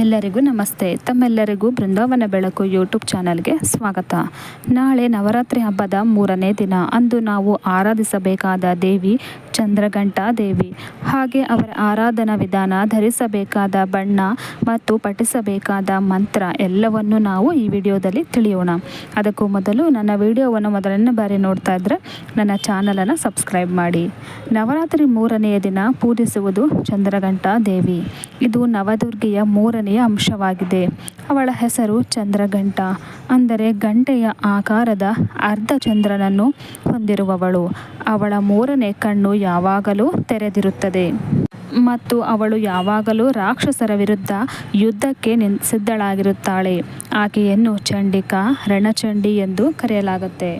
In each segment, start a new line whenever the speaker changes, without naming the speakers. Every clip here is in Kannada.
ಎಲ್ಲರಿಗೂ ನಮಸ್ತೆ. ತಮ್ಮೆಲ್ಲರಿಗೂ ಬೃಂದಾವನ ಬೆಳಕು ಯೂಟ್ಯೂಬ್ ಚಾನಲ್ಗೆ ಸ್ವಾಗತ. ನಾಳೆ ನವರಾತ್ರಿ ಹಬ್ಬದ ಮೂರನೇ ದಿನ. ಅಂದು ನಾವು ಆರಾಧಿಸಬೇಕಾದ ದೇವಿ ಚಂದ್ರಘಂಟಾ ದೇವಿ. ಹಾಗೆ ಅವರ ಆರಾಧನಾ ವಿಧಾನ ಧರಿಸಬೇಕಾದ ಬಣ್ಣ ಮತ್ತು ಪಠಿಸಬೇಕಾದ ಮಂತ್ರ ಎಲ್ಲವನ್ನು ನಾವು ಈ ವಿಡಿಯೋದಲ್ಲಿ ತಿಳಿಯೋಣ. ಅದಕ್ಕೂ ಮೊದಲು ನನ್ನ ವಿಡಿಯೋವನ್ನು ಮೊದಲನೇ ಬಾರಿ ನೋಡ್ತಾ ಇದ್ದರೆ ನನ್ನ ಚಾನಲನ್ನು ಸಬ್ಸ್ಕ್ರೈಬ್ ಮಾಡಿ. ನವರಾತ್ರಿ ಮೂರನೆಯ ದಿನ ಪೂಜಿಸುವುದು ಚಂದ್ರಘಂಟಾ ದೇವಿ. ಇದು ನವದುರ್ಗೆಯ ಮೂರನೆಯ ಅಂಶವಾಗಿದೆ. ಅವಳ ಹೆಸರು ಚಂದ್ರಘಂಟ. ಅಂದರೆ ಗಂಟೆಯ ಆಕಾರದ ಅರ್ಧ ಚಂದ್ರನನ್ನು ಹೊಂದಿರುವವಳು. ಅವಳ ಮೂರನೇ ಕಣ್ಣು ಯಾವಾಗಲೂ ತೆರೆದಿರುತ್ತದೆ. ಮತ್ತು ಅವಳು ಯಾವಾಗಲೂ ರಾಕ್ಷಸರ ವಿರುದ್ಧ ಯುದ್ಧಕ್ಕೆ ನಿನ್, ಸಿದ್ಧಳಾಗಿರುತ್ತಾಳೆ. ಆಕೆಯನ್ನು ಚಂಡಿಕಾ, ರಣಚಂಡಿ ಎಂದು ಕರೆಯಲಾಗುತ್ತೆ.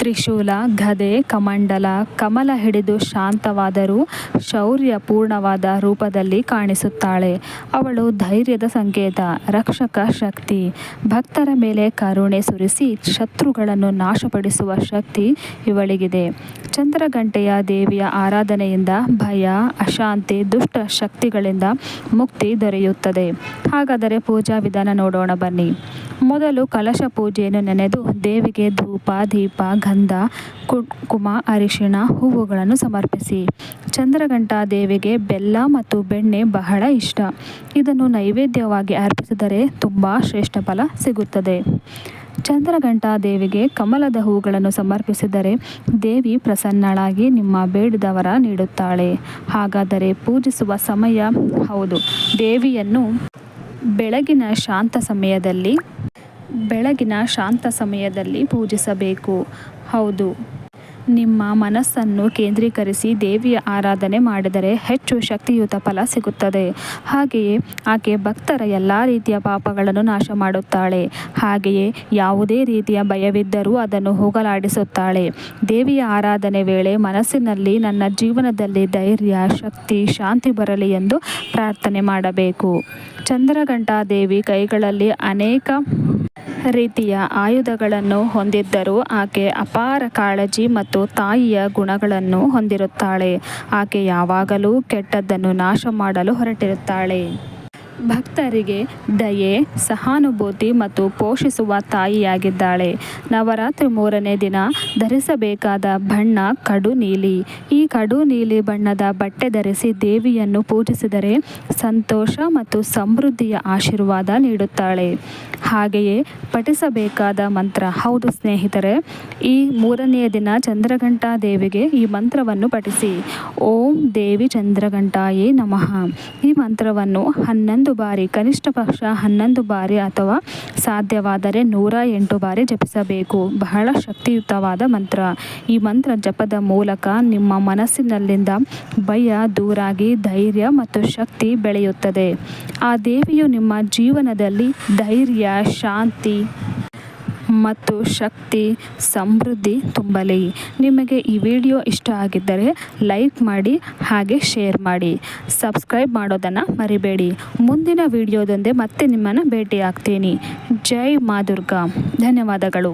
ತ್ರಿಶೂಲ, ಗದೆ, ಕಮಂಡಲ, ಕಮಲ ಹಿಡಿದು ಶಾಂತವಾದರೂ ಶೌರ್ಯಪೂರ್ಣವಾದ ರೂಪದಲ್ಲಿ ಕಾಣಿಸುತ್ತಾಳೆ. ಅವಳು ಧೈರ್ಯದ ಸಂಕೇತ, ರಕ್ಷಕ ಶಕ್ತಿ. ಭಕ್ತರ ಮೇಲೆ ಕರುಣೆ ಸುರಿಸಿ ಶತ್ರುಗಳನ್ನು ನಾಶಪಡಿಸುವ ಶಕ್ತಿ ಇವಳಿಗಿದೆ. ಚಂದ್ರಗಂಟೆಯ ದೇವಿಯ ಆರಾಧನೆಯಿಂದ ಭಯ, ಅಶಾಂತಿ, ದುಷ್ಟ ಶಕ್ತಿಗಳಿಂದ ಮುಕ್ತಿ ದೊರೆಯುತ್ತದೆ. ಹಾಗಾದರೆ ಪೂಜಾ ವಿಧಾನ ನೋಡೋಣ ಬನ್ನಿ. ಮೊದಲು ಕಲಶ ಪೂಜೆಯನ್ನು ನೆನೆದು ದೇವಿಗೆ ಧೂಪ, ದೀಪ, ಗಂಧ ಕುಂಕುಮ ಅರಿಶಿಣ ಹೂವುಗಳನ್ನು ಸಮರ್ಪಿಸಿ. ಚಂದ್ರಗಂಟಾ ದೇವಿಗೆ ಬೆಲ್ಲ ಮತ್ತು ಬೆಣ್ಣೆ ಬಹಳ ಇಷ್ಟ. ಇದನ್ನು ನೈವೇದ್ಯವಾಗಿ ಅರ್ಪಿಸಿದರೆ ತುಂಬ ಶ್ರೇಷ್ಠ ಫಲ ಸಿಗುತ್ತದೆ. ಚಂದ್ರಗಂಟಾ ದೇವಿಗೆ ಕಮಲದ ಹೂಗಳನ್ನು ಸಮರ್ಪಿಸಿದರೆ ದೇವಿ ಪ್ರಸನ್ನಳಾಗಿ ನಿಮ್ಮ ಬೇಡಿದವರ ನೀಡುತ್ತಾಳೆ. ಹಾಗಾದರೆ ಪೂಜಿಸುವ ಸಮಯ ಹೌದು. ದೇವಿಯನ್ನು ಬೆಳಗಿನ ಶಾಂತ ಸಮಯದಲ್ಲಿ ಬೆಳಗಿನ ಶಾಂತ ಸಮಯದಲ್ಲಿ ಪೂಜಿಸಬೇಕು. ಹೌದು. ನಿಮ್ಮ ಮನಸ್ಸನ್ನು ಕೇಂದ್ರೀಕರಿಸಿ ದೇವಿಯ ಆರಾಧನೆ ಮಾಡಿದರೆ ಹೆಚ್ಚು ಶಕ್ತಿಯುತ ಫಲ ಸಿಗುತ್ತದೆ. ಹಾಗೆಯೇ ಆಕೆ ಭಕ್ತರ ಎಲ್ಲ ರೀತಿಯ ಪಾಪಗಳನ್ನು ನಾಶ ಮಾಡುತ್ತಾಳೆ. ಹಾಗೆಯೇ ಯಾವುದೇ ರೀತಿಯ ಭಯವಿದ್ದರೂ ಅದನ್ನು ಹೋಗಲಾಡಿಸುತ್ತಾಳೆ. ದೇವಿಯ ಆರಾಧನೆ ವೇಳೆ ಮನಸ್ಸಿನಲ್ಲಿ ನನ್ನ ಜೀವನದಲ್ಲಿ ಧೈರ್ಯ, ಶಕ್ತಿ, ಶಾಂತಿ ಬರಲಿ ಎಂದು ಪ್ರಾರ್ಥನೆ ಮಾಡಬೇಕು. ಚಂದ್ರಘಂಟಾ ದೇವಿ ಕೈಗಳಲ್ಲಿ ಅನೇಕ ರೀತಿಯ ಆಯುಧಗಳನ್ನು ಹೊಂದಿದ್ದರೂ ಆಕೆ ಅಪಾರ ಕಾಳಜಿ ಮತ್ತು ತಾಯಿಯ ಗುಣಗಳನ್ನು ಹೊಂದಿರುತ್ತಾಳೆ. ಆಕೆ ಯಾವಾಗಲೂ ಕೆಟ್ಟದ್ದನ್ನು ನಾಶ ಮಾಡಲು ಹೊರಟಿರುತ್ತಾಳೆ. ಭಕ್ತರಿಗೆ ದಯೆ, ಸಹಾನುಭೂತಿ ಮತ್ತು ಪೋಷಿಸುವ ತಾಯಿಯಾಗಿದ್ದಾಳೆ. ನವರಾತ್ರಿ ಮೂರನೇ ದಿನ ಧರಿಸಬೇಕಾದ ಬಣ್ಣ ಕಡು ನೀಲಿ. ಈ ಕಡು ನೀಲಿ ಬಣ್ಣದ ಬಟ್ಟೆ ಧರಿಸಿ ದೇವಿಯನ್ನು ಪೂಜಿಸಿದರೆ ಸಂತೋಷ ಮತ್ತು ಸಮೃದ್ಧಿಯ ಆಶೀರ್ವಾದ ನೀಡುತ್ತಾಳೆ. ಹಾಗೆಯೇ ಪಠಿಸಬೇಕಾದ ಮಂತ್ರ, ಹೌದು ಸ್ನೇಹಿತರೆ, ಈ ಮೂರನೆಯ ದಿನ ಚಂದ್ರಘಂಟಾ ದೇವಿಗೆ ಈ ಮಂತ್ರವನ್ನು ಪಠಿಸಿ. ಓಂ ದೇವಿ ಚಂದ್ರಘಂಟಾಯೇ ನಮಃ. ಈ ಮಂತ್ರವನ್ನು ಹನ್ನೊಂದು ಬಾರಿ, ಕನಿಷ್ಠ ಪಕ್ಷ ಹನ್ನೊಂದು ಬಾರಿ ಅಥವಾ ಸಾಧ್ಯವಾದರೆ ನೂರ ಎಂಟು ಬಾರಿ ಜಪಿಸಬೇಕು. ಬಹಳ ಶಕ್ತಿಯುತವಾದ ಮಂತ್ರ. ಈ ಮಂತ್ರ ಜಪದ ಮೂಲಕ ನಿಮ್ಮ ಮನಸ್ಸಿನಲ್ಲಿಂದ ಭಯ, ದೂರಾಗಿ ಧೈರ್ಯ ಮತ್ತು ಶಕ್ತಿ ಬೆಳೆಯುತ್ತದೆ. ಆ ದೇವಿಯು ನಿಮ್ಮ ಜೀವನದಲ್ಲಿ ಧೈರ್ಯ, ಶಾಂತಿ ಮತ್ತು ಶಕ್ತಿ, ಸಮೃದ್ಧಿ ತುಂಬಲಿ. ನಿಮಗೆ ಈ ವಿಡಿಯೋ ಇಷ್ಟ ಆಗಿದ್ದರೆ ಲೈಕ್ ಮಾಡಿ, ಹಾಗೆ ಶೇರ್ ಮಾಡಿ. ಸಬ್ಸ್ಕ್ರೈಬ್ ಮಾಡೋದನ್ನು ಮರಿಬೇಡಿ. ಮುಂದಿನ ವಿಡಿಯೋದೊಂದೇ ಮತ್ತೆ ನಿಮ್ಮನ್ನು ಭೇಟಿ ಆಗ್ತೀನಿ ಜೈ ಮಾ ದುರ್ಗಾ ಧನ್ಯವಾದಗಳು.